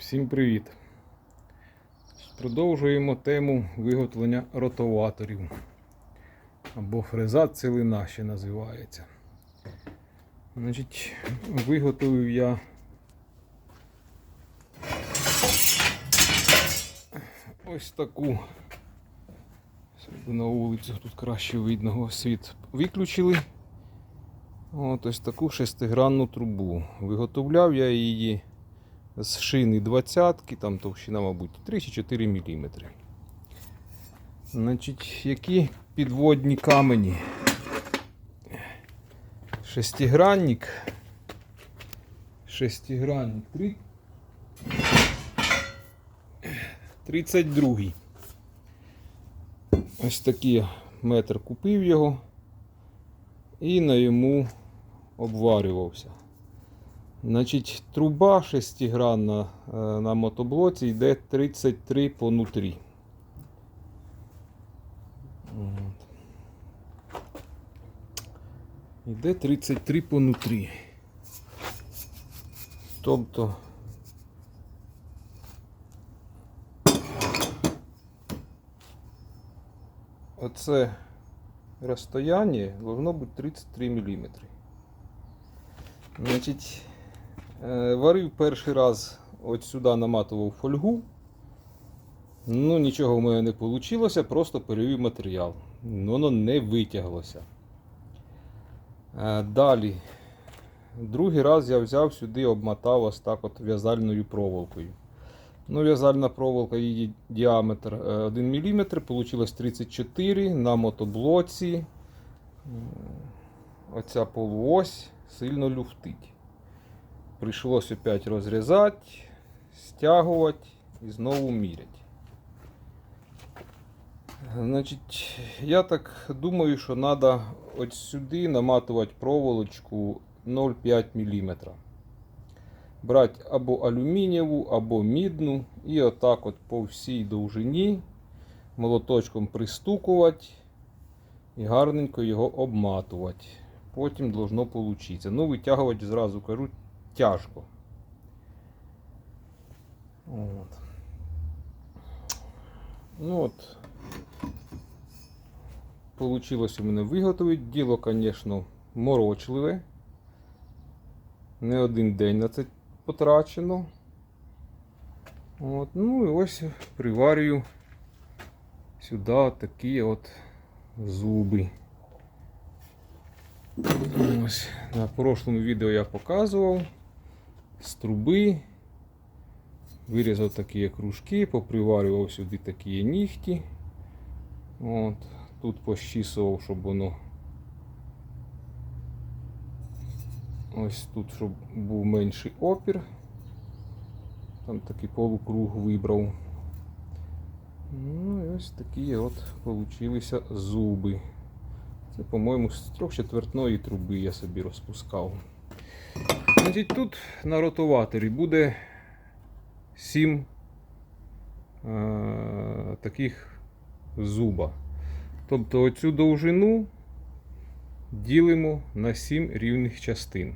Всім привіт! Продовжуємо тему виготовлення ротоваторів. Або фреза цілина ще називається. Значить, виготовив я ось таку. На вулицю тут краще видно, світ виключили. От ось таку шестигранну трубу. Виготовляв я її з шини 20 там товщина, мабуть, 3 чи 4 мм. Значить, які підводні камені? Шестигранник. Шестигранник. Три... 32. Ось такий метр купив його і на йому обварювався. Значить, труба шестигранна е, на мотоблоці йде 33 по нутрі. Йде 33 по нутрі. Тобто оце розстояння должно бути 33 мм. Значить, варив перший раз от сюди наматував фольгу. Ну, нічого в мене не вийшло, просто перевів матеріал. Ну, Воно не витяглося. Е, Далі, другий раз я взяв сюди, обмотав ось так от в'язальною проволокою. Ну, В'язальна проволока, її діаметр 1 мм, вийшло 34 на мотоблоці. Оця полуось сильно люфтить. Прийшлося опять розрізати, стягувати і знову міряти. Значить, я так думаю, що треба от сюди наматувати проволочку 0,5 мм. Брати або алюмінієву, або мідну, і отак от по всій довжині молоточком пристукувати і гарненько його обматувати. Потім должно получиться. Ну, витягувати зразу кажу тяжко. От. Ну от. Получилось у мене виготовити. Діло, звісно, морочливе. Не один день на це потрачено. От. Ну і ось приварюю сюди такі от зуби. Ось, на прошлому відео я показував з труби. Вирізав такі кружки, поприварював сюди такі нігті. От, Тут пощісував, щоб воно ось тут, щоб був менший опір. Там такий полукруг вибрав. Ну і ось такі от получилися зуби. Це, по-моєму, з трьохчетвертної труби я собі розпускав. Значить, Тут на ротуваторі буде 7 е, таких зуба. Тобто оцю довжину ділимо на 7 рівних частин.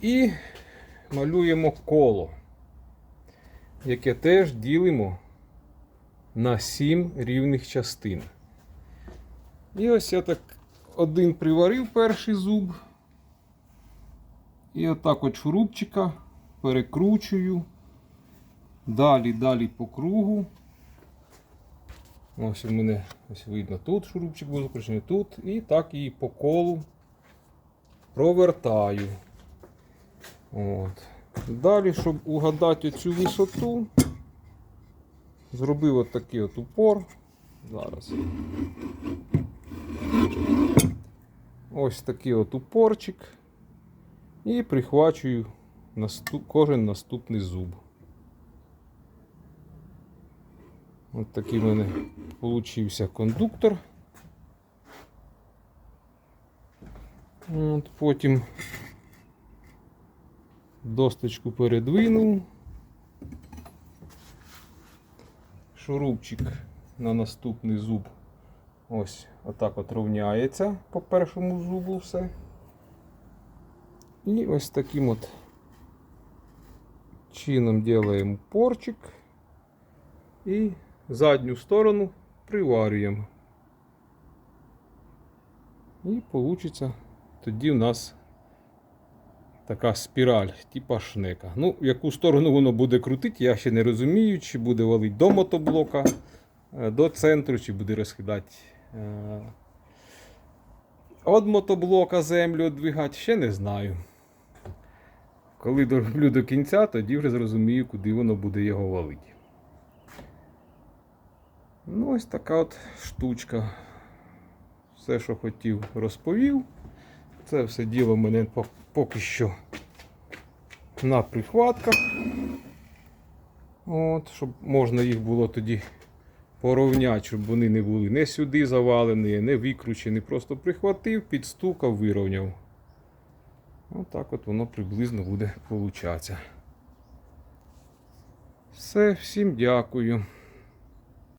І малюємо коло, яке теж ділимо на 7 рівних частин. І ось я так один приварив перший зуб. І отак от шурупчика перекручую. Далі, далі по кругу. Ось у мене ось видно тут шурупчик був закручений тут. І так і по колу провертаю. От. Далі, щоб угадати цю висоту, зробив от такий от упор. Зараз. Ось такий от упорчик. І прихвачую наступ, кожен наступний зуб. Ось такий в мене получився кондуктор. От Потім досточку передвинув. Шурупчик на наступний зуб ось отак от рівняється по першому зубу все. І ось таким от чином робимо порчик і задню сторону приварюємо. І вийде тоді в нас така спіраль, типа шнека. Ну, в яку сторону воно буде крутити, я ще не розумію, чи буде валити до мотоблока, е, до центру, чи буде розхидати е, від мотоблока землю двигати, ще не знаю. Коли дороблю до кінця, тоді вже зрозумію, куди воно буде його валити. Ну, ось така от штучка. Все, що хотів, розповів. Це все діло в мене поки що на прихватках. От, щоб можна їх було тоді порівняти, щоб вони не були не сюди завалені, не викручені. Просто прихватив, підстукав, вирівняв. Отак от воно приблизно буде получатися. Все, всім дякую.